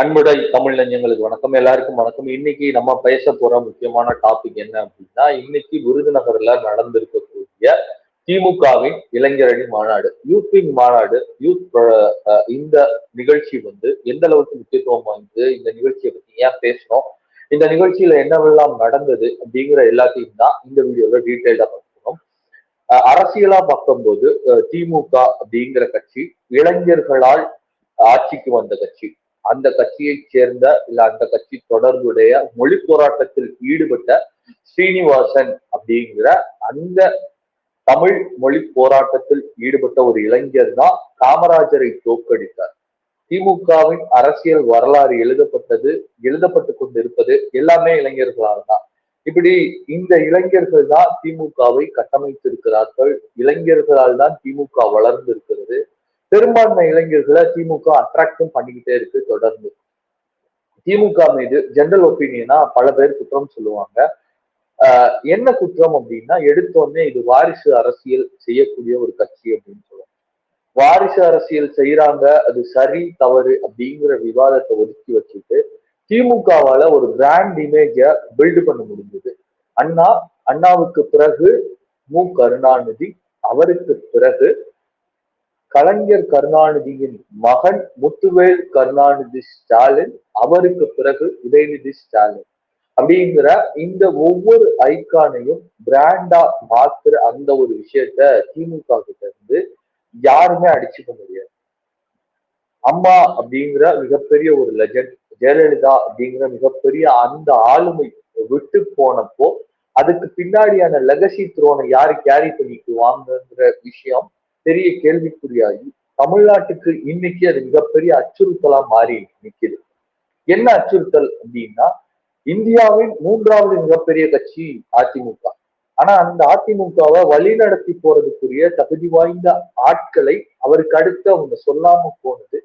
அன்புடை தமிழ் நெஞ்சங்களுக்கு வணக்கம். எல்லாருக்கும் வணக்கம். இன்னைக்கு நம்ம பேச போற முக்கியமான டாபிக் என்ன அப்படின்னா இன்னைக்கு விருதுநகர்ல நடந்திருக்கக்கூடிய திமுகவின் இளைஞரணி மாநாடு யூத்விங் மாநாடு யூத் இந்த நிகழ்ச்சி வந்து எந்த அளவுக்கு முக்கியத்துவம் வந்து இந்த நிகழ்ச்சியை பத்தி ஏன் பேசணும் இந்த நிகழ்ச்சியில என்னவெல்லாம் நடந்தது அப்படிங்கிற எல்லாத்தையும் தான் இந்த வீடியோல டீட்டெயிலா பார்க்கணும். அரசியலா பார்க்கும்போது திமுக அப்படிங்கிற கட்சி இளைஞர்களால் ஆட்சிக்கு வந்த கட்சி. அந்த கட்சியைச் சேர்ந்த இல்ல அந்த கட்சி தொடர்புடைய மொழி போராட்டத்தில் ஈடுபட்ட ஸ்ரீனிவாசன் அப்படிங்கிற அந்த தமிழ் மொழி போராட்டத்தில் ஈடுபட்ட ஒரு இளைஞர் தான் காமராஜரை தோற்கடித்தார். திமுகவின் அரசியல் வரலாறு எழுதப்பட்டது எழுதப்பட்டு கொண்டிருப்பது எல்லாமே இளைஞர்களால் தான். இப்படி இந்த இளைஞர்கள் தான் திமுகவை கட்டமைத்திருக்கிறார்கள். இளைஞர்களால் தான் திமுக வளர்ந்து இருக்கிறது பெரும்பான்மை இளைஞர்களை திமுக அட்ராக்டும் பண்ணிக்கிட்டே இருக்கு தொடர்ந்து. திமுக மீது ஜெனரல் ஒப்பீனியனா பல பேர் குற்றம் சொல்லுவாங்க. என்ன குற்றம் அப்படின்னா எடுத்தோடனே இது வாரிசு அரசியல் செய்யக்கூடிய ஒரு கட்சி அப்படின்னு சொல்லுவாங்க. வாரிசு அரசியல் செய்யறாங்க அது சரி தவறு அப்படிங்கிற விவாதத்தை ஒதுக்கி வச்சுட்டு திமுகவால ஒரு பிராண்ட் இமேஜ பில்டு பண்ண முடிஞ்சது. அண்ணா அண்ணாவுக்கு பிறகு மு. கருணாநிதி அவருக்கு பிறகு கலைஞர் கருணாநிதியின் மகன் முத்துவேல் கருணாநிதி ஸ்டாலின் அவருக்கு பிறகு உதயநிதி ஸ்டாலின். அப்படிங்கிற இந்த ஒவ்வொரு ஐக்கானையும் பிராண்டா மாத்துற அந்த ஒரு விஷயத்த திமுக கிட்ட இருந்து யாருமே அடிச்சுக்க முடியாது. அம்மா அப்படிங்கிற மிகப்பெரிய ஒரு லெஜண்ட் ஜெயலலிதா அப்படிங்கிற மிகப்பெரிய அந்த ஆளுமை விட்டு போனப்போ அதுக்கு பின்னாடியான லெகசி த்ரோனை யாரு கேரி பண்ணிக்குவாங்கங்கிற விஷயம் பெரிய கேள்விக்குறியாகி தமிழ்நாட்டுக்கு இன்னைக்கு அது மிகப்பெரிய அச்சுறுத்தலா மாறி நிக்குது என்ன அச்சுறுத்தல் அப்படின்னா இந்தியாவின் மூன்றாவது மிகப்பெரிய கட்சி அதிமுக. ஆனா அந்த அதிமுகவை வழிநடத்தி போறதுக்குரிய தகுதி வாய்ந்த ஆட்களை அவருக்கு அடுத்து அவங்க சொல்லாம போனது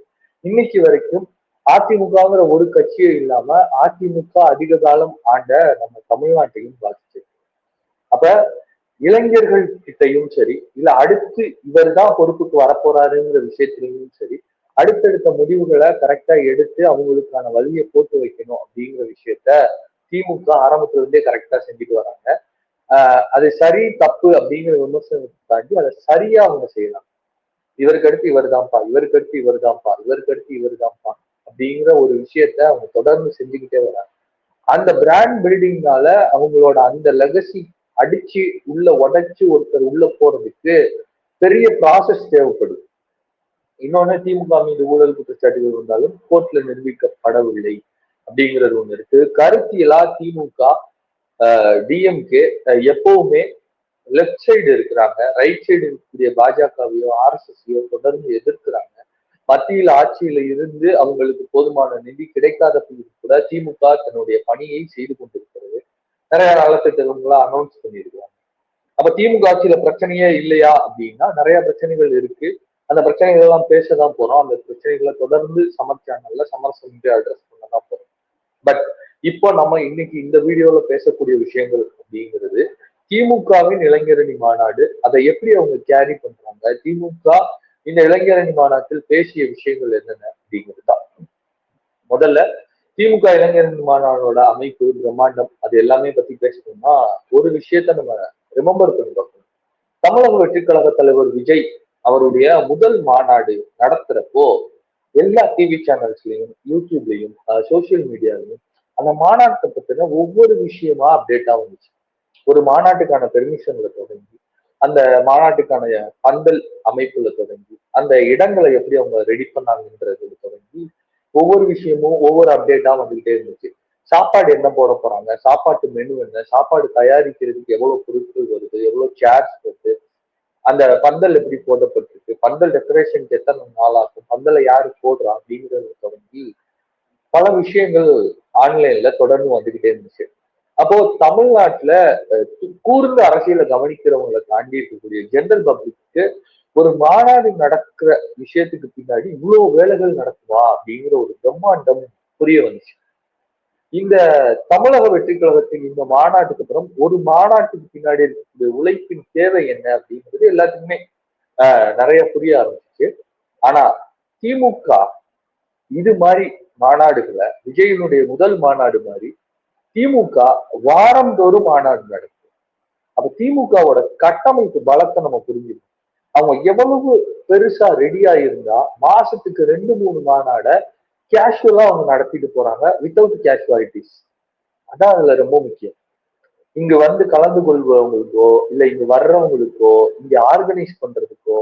இன்னைக்கு வரைக்கும் அதிமுகங்கிற ஒரு கட்சியே இல்லாம அதிமுக அதிக காலம் ஆண்ட நம்ம தமிழ்நாட்டையும் பாதிச்சிருக்கு. அப்ப இளைஞர்கள் கிட்டையும் சரி இல்ல அடுத்து இவர் தான் பொறுப்புக்கு வரப்போறாருங்கிற விஷயத்திலையும் சரி அடுத்தடுத்த முடிவுகளை கரெக்டா எடுத்து அவங்களுக்கான வழியை போட்டு வைக்கணும் அப்படிங்கிற விஷயத்த திமுக ஆரம்பத்துல இருந்தே கரெக்டா செஞ்சுட்டு வராங்க. ஆஹ் அது சரி தப்பு அப்படிங்கிற விமர்சனத்தை தாண்டி அதை சரியா அவங்க செய்யலாம். இவருக்கு அடுத்து இவர் தான்ப்பா இவருக்கு அடுத்து இவர் தான்ப்பா இவருக்கு அடுத்து இவர் தான்ப்பா அப்படிங்கிற ஒரு விஷயத்த அவங்க தொடர்ந்து செஞ்சுக்கிட்டே வராங்க. அந்த பிராண்ட் பில்டிங்னால அவங்களோட அந்த லெகசி அடிச்சு உள்ள உடைச்சு ஒருத்தர் உள்ள போறதுக்கு பெரிய ப்ராசஸ் தேவைப்படுது இன்னொன்னு திமுக மீது ஊழல் குற்றச்சாட்டுகள் இருந்தாலும் கோர்ட்ல நிரூபிக்கப்படவில்லை அப்படிங்கிறது ஒண்ணு இருக்கு. கருத்தியலா திமுக டிஎம்கே எப்பவுமே லெஃப்ட் சைடு இருக்கிறாங்க. ரைட் சைடு இருக்கக்கூடிய பாஜகவையோ ஆர்எஸ்எஸ்ஸையோ தொடர்ந்து எதிர்க்கிறாங்க. மத்தியில் ஆட்சியில இருந்து அவங்களுக்கு போதுமான நிதி கிடைக்காத கூட திமுக தன்னுடைய பணியை செய்து கொண்டிருக்கிறது. நிறைய நலத்திட்டங்களா அனௌன்ஸ் பண்ணியிருக்காங்க. அப்ப திமுக ஆட்சியில பிரச்சனையே இல்லையா அப்படின்னா நிறைய பிரச்சனைகள் இருக்கு. அந்த பிரச்சனைகள் எல்லாம் பேசதான் போறோம். அந்த பிரச்சனைகளை தொடர்ந்து சமர் சேனல்ல சமரசம் அட்ரஸ் பண்ணதான் போறோம். பட் இப்போ நம்ம இன்னைக்கு இந்த வீடியோல பேசக்கூடிய விஷயங்கள் அப்படிங்கிறது திமுகவின் இளைஞரணி மாநாடு. அதை எப்படி அவங்க கேரி பண்றாங்க? திமுக இந்த இளைஞரணி மாநாட்டில் பேசிய விஷயங்கள் என்னென்ன அப்படிங்கிறது தான். முதல்ல திமுக இளைஞரணி மாநாடோட அமைப்பு பிரம்மாண்டம் அது எல்லாமே பத்தி பேசணும்னா ஒரு விஷயத்த நம்ம ரிமெம்பர் பண்ணி பார்க்கணும். தமிழக வெற்றி கழக தலைவர் விஜய் அவருடைய முதல் மாநாடு நடத்துறப்போ எல்லா டிவி சேனல்ஸ்லயும் யூடியூப்லயும் சோசியல் மீடியாலையும் அந்த மாநாட்டை பத்தின ஒவ்வொரு விஷயமா அப்டேட்டா வந்துச்சு. ஒரு மாநாட்டுக்கான பெர்மிஷன்ல தொடங்கி அந்த மாநாட்டுக்கான பந்தல் அமைப்புல தொடங்கி அந்த இடங்களை எப்படி அவங்க ரெடி பண்ணாங்கன்றது தொடங்கி ஒவ்வொரு விஷயமும் ஒவ்வொரு அப்டேட்டா வந்துகிட்டே இருந்துச்சு. சாப்பாடு என்ன போட போறாங்க? சாப்பாட்டு மெனு என்ன? சாப்பாடு தயாரிக்கிறதுக்கு எவ்வளவு பொருட்கள் வருது? எவ்வளவு சேர்ஸ் வருது? அந்த பந்தல் எப்படி போடப்பட்டிருக்கு? பந்தல் டெக்கரேஷனுக்கு எத்தனை நாள் ஆகும்? பந்தலை யாரு போடுறா? அப்படிங்கறத தொடங்கி பல விஷயங்கள் ஆன்லைன்ல தொடர்ந்து வந்துகிட்டே இருந்துச்சு. அப்போ தமிழ்நாட்டுல கூர்ந்த அரசியலை கவனிக்கிறவங்களை தாண்டி இருக்கக்கூடிய ஜென்ரல் பப்ளிக்கு ஒரு மாநாடு நடக்கிற விஷயத்துக்கு பின்னாடி இவ்வளவு வேலைகள் நடக்குமா அப்படிங்கிற ஒரு பிரம்மாண்டம் புரிய வந்துச்சு. இந்த தமிழக வெற்றி கழகத்தின் இந்த மாநாட்டுக்கு அப்புறம் ஒரு மாநாட்டுக்கு பின்னாடி இருக்கக்கூடிய உழைப்பின் தேவை என்ன அப்படிங்கிறது எல்லாத்துக்குமே நிறைய புரிய ஆரம்பிச்சு ஆனா திமுக இது மாதிரி மாநாடுகளை விஜயனுடைய முதல் மாநாடு மாதிரி திமுக வாரந்தோறும் மாநாடு நடக்கும். அப்ப திமுகவோட கட்டமைப்பு பலத்தை நம்ம புரிஞ்சுக்கணும். அவங்க எவ்வளவு பெருசா ரெடியா இருந்தா மாசத்துக்கு ரெண்டு மூணு மாநாட கேஷுவலா அவங்க நடத்திட்டு போறாங்க வித்தவுட் கேஷுவாலிட்டிஸ் அதான் அதுல ரொம்ப முக்கியம். இங்க வந்து கலந்து கொள்பவங்களுக்கோ இல்ல இங்க வர்றவங்களுக்கோ இங்க ஆர்கனைஸ் பண்றதுக்கோ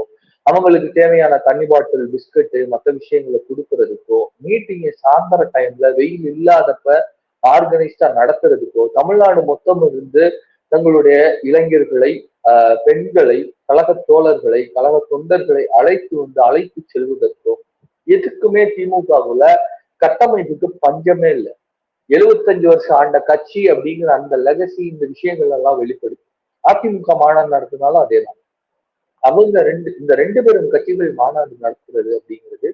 அவங்களுக்கு தேவையான தண்ணி பாட்டில் பிஸ்கட்டு மற்ற விஷயங்களை கொடுக்கறதுக்கோ மீட்டிங்கை சாயந்தர டைம்ல வெயில் இல்லாதப்ப ஆர்கனைஸ்டா நடத்துறதுக்கோ தமிழ்நாடு மொத்தம் இருந்து தங்களுடைய இளைஞர்களை பெண்களை கழக தோழர்களை கழக தொண்டர்களை அழைத்து வந்து அழைத்து செல்வதற்கோ எதுக்குமே திமுகவுல கட்டமைப்புக்கு பஞ்சமே இல்லை. எழுபத்தஞ்சு வருஷம் ஆண்ட கட்சி அப்படிங்கிற அந்த லெகசி இந்த விஷயங்கள் எல்லாம் வெளிப்படுது. அதிமுக மாநாடு நடத்தினாலும் அதேதான் அவங்க ரெண்டு இந்த ரெண்டு பேரும் கட்சிகள் மாநாடு நடத்துறது அப்படிங்கிறது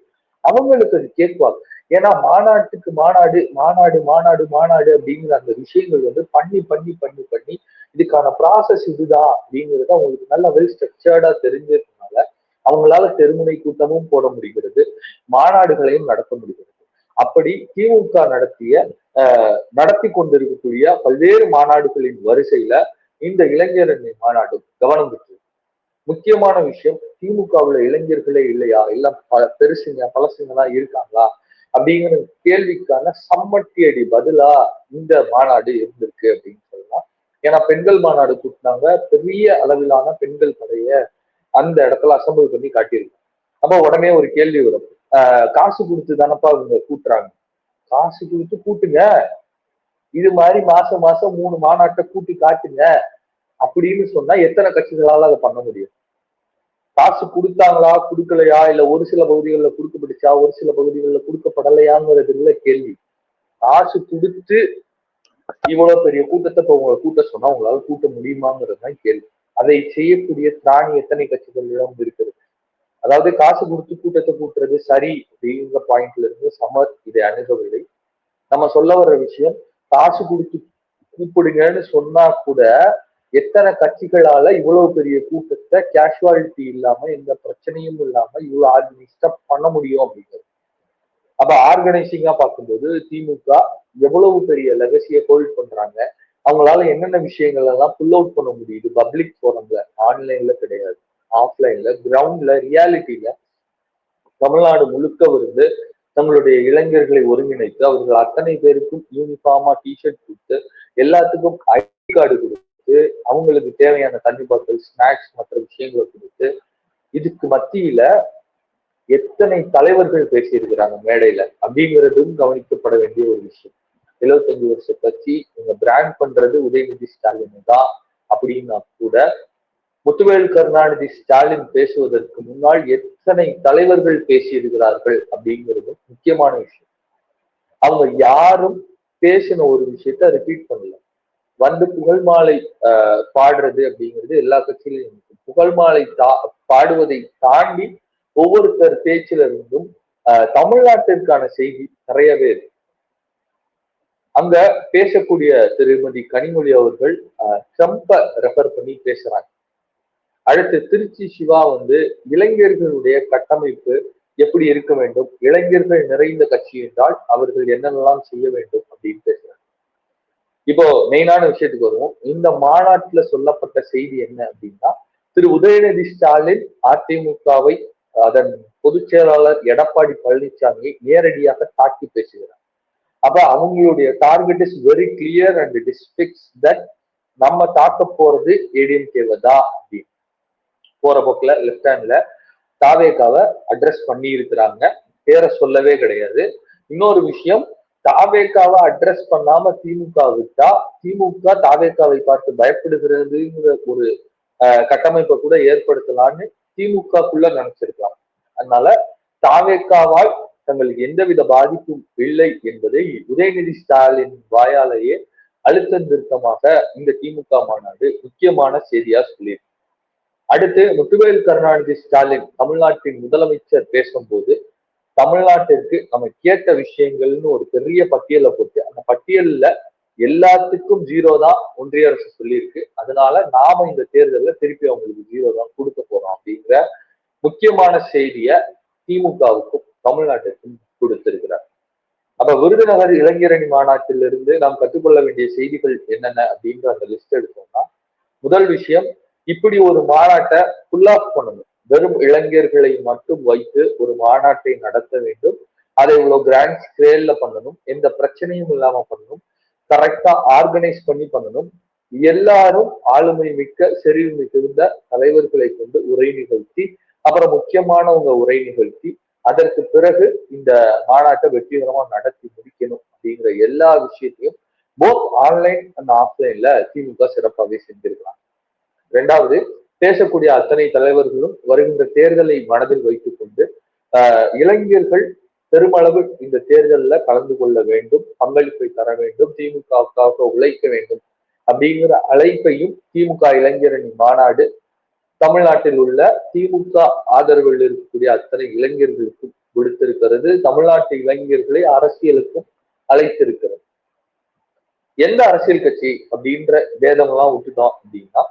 அவங்களுக்கு அது கேட்பாங்க ஏன்னா மாநாட்டுக்கு மாநாடு மாநாடு மாநாடு மாநாடு அப்படிங்கிற அந்த விஷயங்கள் வந்து பண்ணி பண்ணி பண்ணி பண்ணி இதுக்கான ப்ராசஸ் இதுதான் அப்படிங்கிறது அவங்களுக்கு நல்ல வெல் ஸ்ட்ரக்சர்டா தெரிஞ்சதுனால அவங்களால தெருமுனை கூட்டமும் போட முடிகிறது மாநாடுகளையும் நடத்த முடிகிறது. அப்படி திமுக நடத்திய நடத்தி கொண்டிருக்கக்கூடிய பல்வேறு மாநாடுகளின் வரிசையில இந்த இளைஞரணி மாநாடு கவனம் பெற்று முக்கியமான விஷயம் திமுகவுல இளைஞர்களே இல்லையா? இல்ல பல பெருசுங்க பழசுங்கலாம் இருக்காங்களா? அப்படிங்கிற கேள்விக்கான சம்மட்டி அடி பதிலா இந்த மாநாடு இருந்திருக்கு அப்படின்னு சொல்லலாம். ஏன்னா பெண்கள் மாநாடு கூட்டினாங்க. பெரிய அளவிலான பெண்கள் படைய அந்த இடத்துல அசம்பிள் பண்ணி காட்டியிருக்காங்க. அப்ப உடனே ஒரு கேள்வி வரும். ஆஹ் காசு கொடுத்து தானப்பா இவங்க கூட்டுறாங்க? காசு கொடுத்து கூட்டுங்க. இது மாதிரி மாசம் மாசம் மூணு மாநாட்டை கூட்டி காட்டுங்க. அப்படின்னு சொன்னா எத்தனை கட்சிகளால அதை பண்ண முடியும்? காசு கொடுத்தாங்களா கொடுக்கலையா இல்ல ஒரு சில பகுதிகளில் கொடுக்கப்பட்டுச்சா ஒரு சில பகுதிகளில் கொடுக்கப்படலையாங்கிறதுல கேள்வி. காசு கொடுத்து இவ்வளவு பெரிய கூட்டத்தை இப்போ உங்களை கூட்ட சொன்னா உங்களால கூட்ட முடியுமாங்கிறது தான் கேள்வி. அதை செய்யக்கூடிய திராணி எத்தனை கட்சிகளிடம் இருக்கிறது அதாவது காசு கொடுத்து கூட்டத்தை கூட்டுறது சரி அப்படிங்கிற பாயிண்ட்ல இருந்து சமர் இதை அணுகவில்லை. நம்ம சொல்ல வர்ற விஷயம் காசு கொடுத்து கூப்பிடுங்கன்னு சொன்னா கூட எத்தனை கட்சிகளால இவ்வளவு பெரிய கூட்டத்தை கேஷுவாலிட்டி இல்லாம எந்த பிரச்சனையும் இல்லாம இவ்வளவு ஆர்கனைஸ்டா பண்ண முடியும் அப்படிங்கிறது. அப்ப ஆர்கனைசிங்கா பார்க்கும்போது திமுக எவ்வளவு பெரிய லெகசியை ஹோல்ட் பண்றாங்க? அவங்களால என்னென்ன விஷயங்கள் எல்லாம் புல் அவுட் பண்ண முடியுது? பப்ளிக் போரம்ல ஆன்லைன்ல கிடையாது. ஆஃப்லைன்ல கிரவுண்ட்ல ரியாலிட்டியில தமிழ்நாடு முழுக்க வந்து தங்களுடைய இளைஞர்களை ஒருங்கிணைத்து அவர்கள் அத்தனை பேருக்கும் யூனிஃபார்மா டிஷர்ட் கொடுத்து எல்லாத்துக்கும் ஐடி கார்டு கொடுத்து அவங்களுக்கு தேவையான தண்ணி பாட்டில் ஸ்நாக்ஸ் மற்ற விஷயங்களை கொடுத்து இதுக்கு மத்தியில எத்தனை தலைவர்கள் பேசியிருக்கிறாங்க மேடையில அப்படிங்கிறதும் கவனிக்கப்பட வேண்டிய ஒரு விஷயம். எழுபத்தஞ்சு வருஷ கட்சி இவங்க பிராண்ட் பண்றது உதயநிதி ஸ்டாலின் தான் அப்படின்னா கூட முத்துவேல் கருணாநிதி ஸ்டாலின் பேசுவதற்கு முன்னால் எத்தனை தலைவர்கள் பேசியிருக்கிறார்கள் அப்படிங்கிறது முக்கியமான விஷயம். அவங்க யாரும் பேசின ஒரு விஷயத்த ரிப்பீட் பண்ணல. வந்து புகழ் மாலை ஆஹ் பாடுறது அப்படிங்கிறது எல்லா கட்சியிலும் புகழ் மாலை தா பாடுவதை தாண்டி ஒவ்வொருத்தர் பேச்சில இருந்தும் தமிழ்நாட்டிற்கான செய்தி நிறையவே இருக்கு. அங்க பேசக்கூடிய திருமதி கனிமொழி அவர்கள் ட்ரம்ப ரெஃபர் பண்ணி பேசுறாங்க. அடுத்து திருச்சி சிவா வந்து இளைஞர்களுடைய கட்டமைப்பு எப்படி இருக்க வேண்டும்? இளைஞர்கள் நிறைந்த கட்சி என்றால் அவர்கள் என்னென்னலாம் செய்ய வேண்டும் அப்படின்னு பேசுறாங்க. இப்போ மெயினான விஷயத்துக்கு வருவோம். இந்த மாநாட்டுல சொல்லப்பட்ட செய்தி என்ன அப்படின்னா திரு உதயநிதி ஸ்டாலின் அதிமுகவை அதன் பொதுச் செயலாளர் எடப்பாடி பழனிசாமியை நேரடியாக தாக்கி பேசுகிறார். அப்ப அவங்களுடைய target is very clear and it is fix that நம்ம தாக்க போறது ஏடிஎம்கேவை தான் அப்படின்னு. போற போக்குல லெஃப்ட் ஹேண்ட்ல தாவேக்காவை அட்ரஸ் பண்ணி இருக்கிறாங்க பேரை சொல்லவே கிடையாது. இன்னொரு விஷயம் தாவேக்காவை அட்ரஸ் பண்ணாம திமுக விட்டா திமுக தாவேகாவை பார்த்து பயப்படுகிறதுங்கிற ஒரு கட்டமைப்பை கூட ஏற்படுத்தலாம்னு திமுகக்குள்ள நினைச்சிருக்கலாம். அதனால தாவேக்காவால் தங்களுக்கு எந்தவித பாதிப்பும் இல்லை என்பதை உதயநிதி ஸ்டாலின் வாயாலேயே அழுத்த நிறுத்தமாக இந்த திமுக மாநாடு முக்கியமான செய்தியா சொல்லியிருக்கு. அடுத்து முத்துவேல் கருணாநிதி ஸ்டாலின் தமிழ்நாட்டின் முதலமைச்சர் பேசும்போது தமிழ்நாட்டிற்கு நம்ம கேட்ட விஷயங்கள்னு ஒரு பெரிய பட்டியலை போட்டு அந்த பட்டியல்ல எல்லாத்துக்கும் ஜீரோ தான் ஒன்றிய அரசு சொல்லியிருக்கு. அதனால நாம இந்த தேர்தலில் திருப்பி அவங்களுக்கு ஜீரோ தான் கொடுக்க போறோம் அப்படிங்கிற முக்கியமான செய்திய திமுகவுக்கும் தமிழ்நாட்டிற்கும் கொடுத்திருக்கிறார். அப்ப விருதுநகர் இளைஞரணி மாநாட்டிலிருந்து நாம் கற்றுக்கொள்ள வேண்டிய செய்திகள் என்னென்ன அப்படின்ற அந்த லிஸ்ட் எடுத்தோம்னா முதல் விஷயம் இப்படி ஒரு மாநாட்டை ஃபுல் ஆஃப் பண்ணணும். வெறும் இளைஞர்களை மட்டும் வைத்து ஒரு மாநாட்டை நடத்த வேண்டும். அதை இவ்வளவு கிராண்ட் ஸ்கேல்ல பண்ணணும். எந்த பிரச்சனையும் இல்லாம பண்ணணும். கரெக்டா ஆர்கனைஸ் பண்ணி பண்ணணும். எல்லாரும் ஆளுமை மிக்க செறிவு மிகுந்த தலைவர்களை கொண்டு உரை நிகழ்த்தி அப்புறம் முக்கியமானவங்க உரை நிகழ்த்தி அதற்கு பிறகு இந்த மாநாட்டை வெற்றிகரமா நடத்தி முடிக்கணும் அப்படிங்கிற எல்லா விஷயத்தையும் போத் ஆன்லைன் அண்ட் ஆஃப்லைன்ல திமுக சிறப்பாகவே செஞ்சிருக்கலாம் ரெண்டாவது பேசக்கூடிய அத்தனை தலைவர்களும் வருகின்ற தேர்தலை மனதில் வைத்துக் கொண்டு இளைஞர்கள் பெருமளவு இந்த தேர்தலில் கலந்து கொள்ள வேண்டும் பங்களிப்பை தர வேண்டும் திமுகவுக்காக உழைக்க வேண்டும் அப்படிங்கிற அழைப்பையும் திமுக இளைஞரணி மாநாடு தமிழ்நாட்டில் உள்ள திமுக ஆதரவில் இருக்கக்கூடிய அத்தனை இளைஞர்களுக்கும் விடுத்திருக்கிறது தமிழ்நாட்டு இளைஞர்களை அரசியலுக்கும் அழைத்திருக்கிறது. எந்த அரசியல் கட்சி அப்படின்ற பேதமெல்லாம் விட்டுட்டோம் அப்படின்னா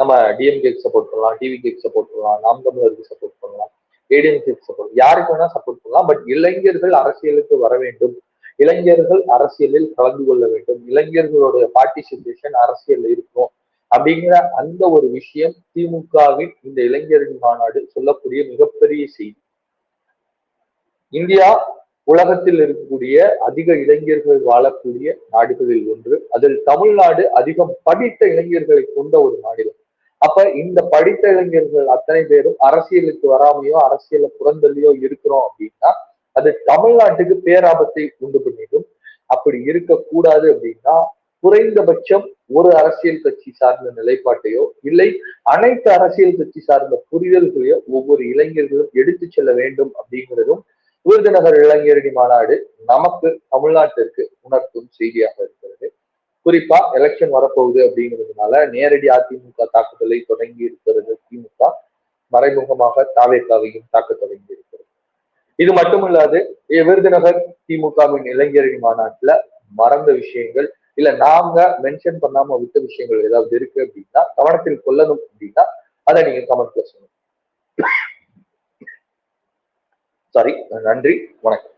நம்ம டிஎம்கேக்கு சப்போர்ட் பண்ணலாம் டிவிகேக்கு சப்போர்ட் பண்ணலாம் நாம் தமிழருக்கு சப்போர்ட் பண்ணலாம் ஏடிஎம்கேக்கு சப்போர்ட் யாருக்கு வேணா சப்போர்ட் பண்ணலாம் பட் இளைஞர்கள் அரசியலுக்கு வர வேண்டும். இளைஞர்கள் அரசியலில் கலந்து கொள்ள வேண்டும். இளைஞர்களுடைய பார்ட்டிசிபேஷன் அரசியல் இருக்கும் அப்படிங்கிற அந்த ஒரு விஷயம் திமுகவின் இந்த இளைஞரின் மாநாடு சொல்லக்கூடிய மிகப்பெரிய செய்தி. இந்தியா உலகத்தில் இருக்கக்கூடிய அதிக இளைஞர்கள் வாழக்கூடிய நாடுகளில் ஒன்று. அதில் தமிழ்நாடு அதிகம் படித்த இளைஞர்களை கொண்ட ஒரு மாநிலம் அப்ப இந்த படித்த இளைஞர்கள் அத்தனை பேரும் அரசியலுக்கு வராமையோ அரசியல புறந்தள்ளியோ இருக்கிறோம் அப்படின்னா அது தமிழ்நாட்டுக்கு பேராபத்தை உண்டு பண்ணிடும். அப்படி இருக்கக்கூடாது அப்படின்னா குறைந்தபட்சம் ஒரு அரசியல் கட்சி சார்ந்த நிலைப்பாட்டையோ இல்லை அனைத்து அரசியல் கட்சி சார்ந்த புரிதல்களையோ ஒவ்வொரு இளைஞர்களும் எடுத்து செல்ல வேண்டும் அப்படிங்கிறதும் விருதுநகர் இளைஞரணி மாநாடு நமக்கு தமிழ்நாட்டிற்கு உணர்த்தும் செய்தியாக இருக்கிறது குறிப்பா எலெக்ஷன் வரப்போகுது அப்படிங்கிறதுனால நேரடி அதிமுக தாக்குதலை தொடங்கி இருக்கிறது திமுக மறைமுகமாக தாவேக்காவையும் தாக்க தொடங்கி இருக்கிறது. இது மட்டுமில்லாது விருதுநகர் திமுகவின் இளைஞரணி மாநாட்டுல மறந்த விஷயங்கள் இல்ல நாங்க மென்ஷன் பண்ணாம விட்ட விஷயங்கள் ஏதாவது இருக்கு அப்படின்னா கவனத்தில் கொள்ளணும் அப்படின்னா அதை நீங்க கமெண்ட்ல சொல்லுங்க. சாரி நன்றி வணக்கம்.